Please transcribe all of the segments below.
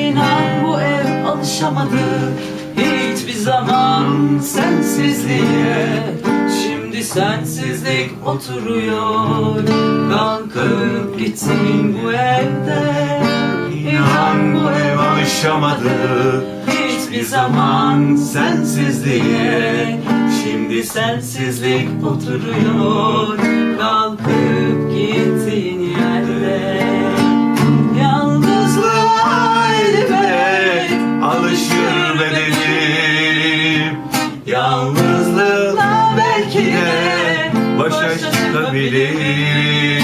İnan bu ev alışamadı. Hiçbir zaman sensizliğe. Şimdi sensizlik oturuyor. Kalkıp gittin bu evde. İnan bu ev alışamadı. Hiçbir zaman sensizliğe. Şimdi sensizlik oturuyor. Kalkıp gittiğin belki de Başa çıkabilirim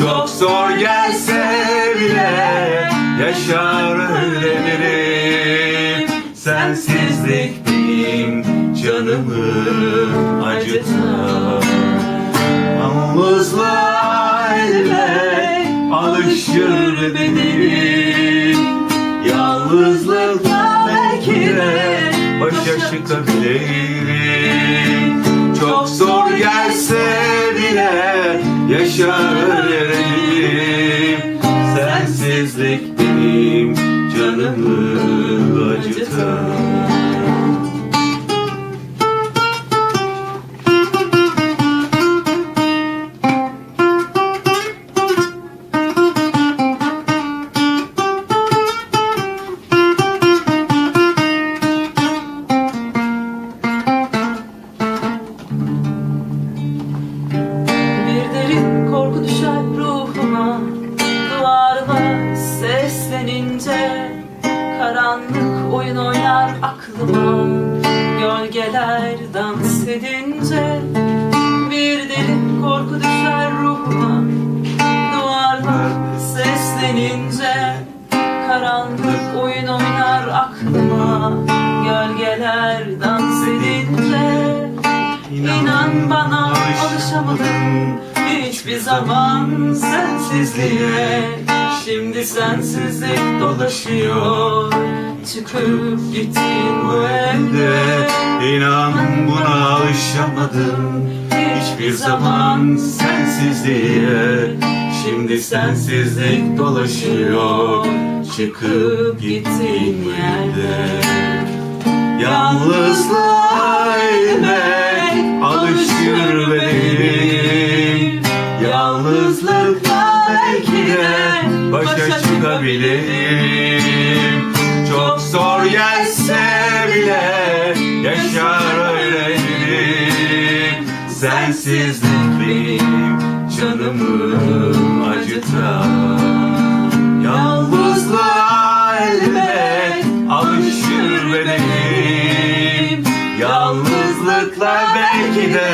Çok zor gelse bile Yaşar öğrenirim Sensizlik benim canımı acıtar. Yalnızlığa elbet alışır bedenim. Yalnızlıkla belki de başa çıkabilirim yaşar öğrenirim Sensizlik benim canımı acıtar Oyun oynar aklıma Gölgeler dans edince Bir derin korku düşer ruhuma. Duvarlar seslenince Karanlık oyun oynar aklıma. Gölgeler dans edince İnan bana alışamadım. Hiçbir zaman sensizliğe. Şimdi sensizlik dolaşıyor Çıkıp gittin bu evde İnan buna alışamadım. Hiçbir zaman sensizliğe Şimdi sensizlik dolaşıyor. Çıkıp gittiğin yerde. Yalnızlığa elbet alışır benim Yalnızlıkla belki de başa çıkabilirim gelse bile yaşar öğrenirim Sensizlik benim canımı acıtar Yalnızlığa elbet alışır bedenim Yalnızlıkla belki de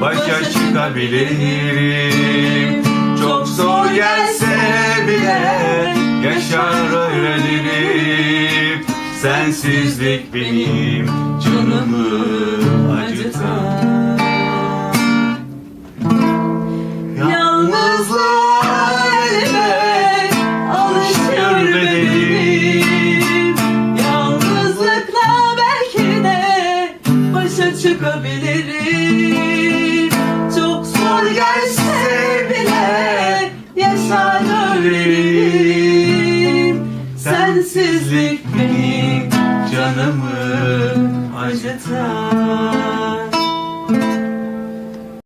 başa çıkabilirim. Çok zor gelse Sensizlik benim canımı acıtar Yalnızlığa elbet alışır bedenim. Yalnızlıkla belki de başa çıkabilirim. Çok zor gelse bile yaşar Sensizlik benim canımı acıtar